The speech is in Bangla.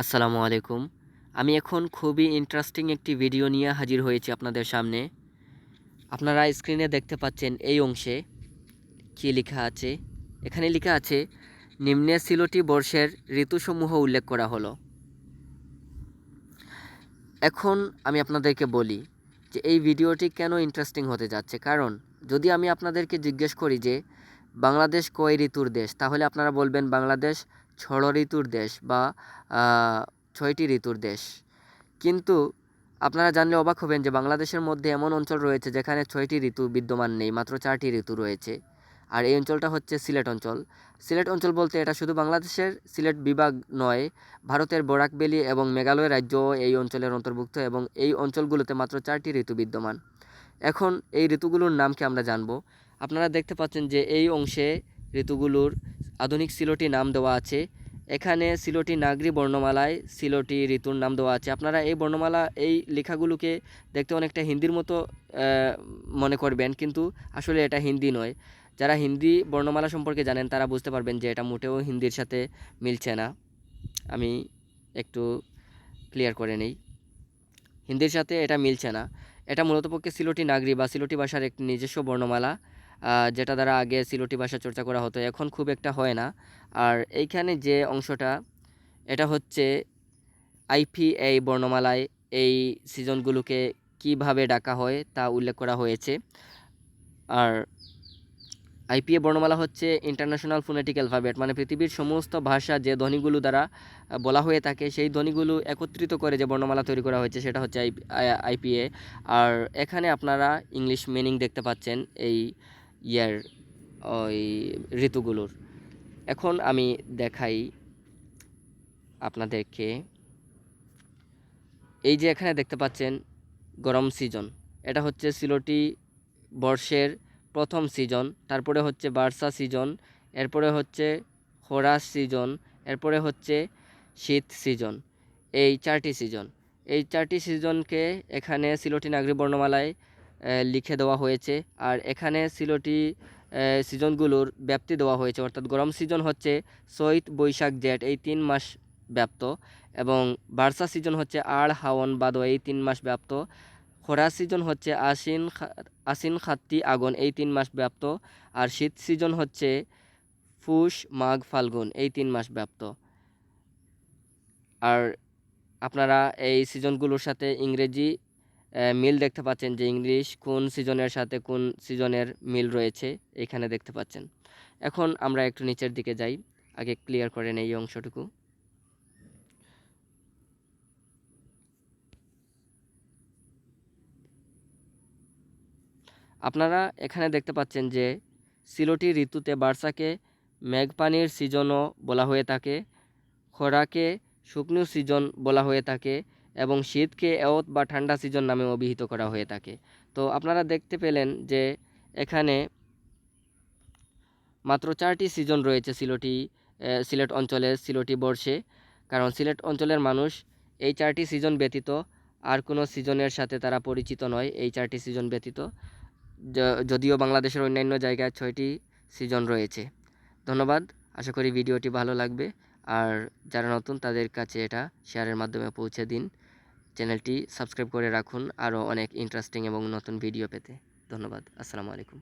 আসসালামু আলাইকুম। আমি এখন খুবই ইন্টারেস্টিং একটি ভিডিও নিয়ে হাজির হয়েছি আপনাদের সামনে। আপনারা স্ক্রিনে দেখতে পাচ্ছেন এই অংশে কী লেখা আছে। এখানে লেখা আছে, নিম্নে সিলোটি বর্ষের ঋতুসমূহ উল্লেখ করা হলো। এখন আমি আপনাদেরকে বলি যে এই ভিডিওটি কেন ইন্টারেস্টিং হতে যাচ্ছে। কারণ যদি আমি আপনাদেরকে জিজ্ঞেস করি যে, বাংলাদেশ কয় ঋতুর দেশ? তাহলে আপনারা বলবেন, বাংলাদেশ ষড় ঋতুর দেশ বা ছয়টি ঋতুর দেশ। কিন্তু আপনারা জানলে অবাক হবেন যে বাংলাদেশের মধ্যে এমন অঞ্চল রয়েছে যেখানে ছয়টি ঋতু বিদ্যমান নেই, মাত্র চারটি ঋতু রয়েছে। আর এই অঞ্চলটা হচ্ছে সিলেট অঞ্চল। সিলেট অঞ্চল বলতে এটা শুধু বাংলাদেশের সিলেট বিভাগ নয়, ভারতের বরাক ভ্যালি এবং মেঘালয় রাজ্য এই অঞ্চলের অন্তর্ভুক্ত এবং এই অঞ্চলগুলোতে মাত্র চারটি ঋতু বিদ্যমান। এখন এই ঋতুগুলোর নামকে আমরা জানব? আপনারা দেখতে পাচ্ছেন যে এই অংশে ঋতুগুলোর আধুনিক সিলোটি নাম দেওয়া আছে। এখানে সিলোটি নাগরি বর্ণমালায় সিলোটি ঋতুর নাম দেওয়া আছে। আপনারা এই বর্ণমালা, এই লেখাগুলোকে দেখতে অনেকটা হিন্দির মতো মনে করবেন, কিন্তু আসলে এটা হিন্দি নয়। যারা হিন্দি বর্ণমালা সম্পর্কে জানেন, তারা বুঝতে পারবেন যে এটা মোটেও হিন্দির সাথে মিলছে না। আমি একটু ক্লিয়ার করে নেই। হিন্দির সাথে এটা মিলছে না। এটা মূলত পক্ষে সিলোটি নাগরি বা সিলোটি ভাষার একটি নিজস্ব বর্ণমালা। যেটা দ্বারা আগে সিলোটি ভাষা চর্চা করা হতো, এখন খুব একটা হয় না। আর এইখানে যে অংশটা, এটা হচ্ছে আইপিএ বর্ণমালায় এই সিজনগুলোকে কীভাবে ডাকা হয় তা উল্লেখ করা হয়েছে। আর আইপিএ বর্ণমালা হচ্ছে ইন্টারন্যাশনাল ফোনেটিক অ্যালফাবেট মানে পৃথিবীর সমস্ত ভাষা যে ধ্বনিগুলো দ্বারা বলা হয়ে থাকে, সেই ধ্বনিগুলো একত্রিত করে যে বর্ণমালা তৈরি করা হয়েছে, সেটা হচ্ছে আইপিএ আর এখানে আপনারা ইংলিশ মিনিং দেখতে পাচ্ছেন, এই ইয়ার ওই ঋতুগুলোর। এখন আমি দেখাই আপনাদেরকে এই যে এখানে দেখতে পাচ্ছেন গরম সিজন এটা হচ্ছে সিলোটি বর্ষের প্রথম সিজন তারপরে হচ্ছে বার্সা সিজন এরপরে হচ্ছে খরাস সিজন এরপরে হচ্ছে শীত সিজন এই চারটি সিজন এই চারটি সিজনকে এখানে সিলোটি নাগরিক বর্ণমালায় লিখে দেওয়া হয়েছে। আর এখানে সিলোটি সিজনগুলোর ব্যাপ্তি দেওয়া হয়েছে। অর্থাৎ গরম সিজন হচ্ছে চৈত বৈশাখ জেঠ, এই তিন মাস ব্যাপ্ত। এবং বার্সা সিজন হচ্ছে আড় হাওন বাদো এই তিন মাস ব্যাপ্ত। খরা সিজন হচ্ছে আশ্বিন আশ্বিন, খাত্তি, আগুন, এই তিন মাস ব্যাপ্ত। আর শীত সিজন হচ্ছে ফুস, মাঘ, ফাল্গুন, এই তিন মাস ব্যাপ্ত। আর আপনারা এই সিজনগুলোর সাথে ইংরেজি মিল দেখতে পাচ্ছেন যে ইংলিশ কোন সিজনের সাথে কোন সিজনের মিল রয়েছে এখানে দেখতে পাচ্ছেন। এখন আমরা একটু নিচের দিকে যাই। আগে ক্লিয়ার করে নেই এই অংশটুকু। আপনারা এখানে দেখতে পাচ্ছেন যে সিলোটি ঋতুতে বার্সাকে মেঘপানির সিজনও বলা হয়ে থাকে, খরাকে শুকনো সিজন বলা হয়ে থাকে এবং শীতকে এওত বা ঠান্ডা সিজন নামে অভিহিত করা হয়ে থাকে। তো আপনারা দেখতে পেলেন যে এখানে মাত্র চারটি সিজন রয়েছে সিলোটি সিলেট অঞ্চলে সিলোটি বর্ষে। কারণ সিলেট অঞ্চলের মানুষ এই চারটি সিজন ব্যতীত আর কোনো সিজনের সাথে তারা পরিচিত নয় এই চারটি সিজন ব্যতীত। যদিও বাংলাদেশের অন্যান্য জায়গায় ছয়টি সিজন রয়েছে। ধন্যবাদ। আশা করি ভিডিওটি ভালো লাগবে। আর যারা নতুন তাদের কাছে এটা শেয়ারের মাধ্যমে পৌঁছে দিন। চ্যানেলটি সাবস্ক্রাইব করে রাখুন। আরও অনেক ইন্টারেস্টিং এবং নতুন ভিডিও পেতে। ধন্যবাদ। আসসালামু আলাইকুম।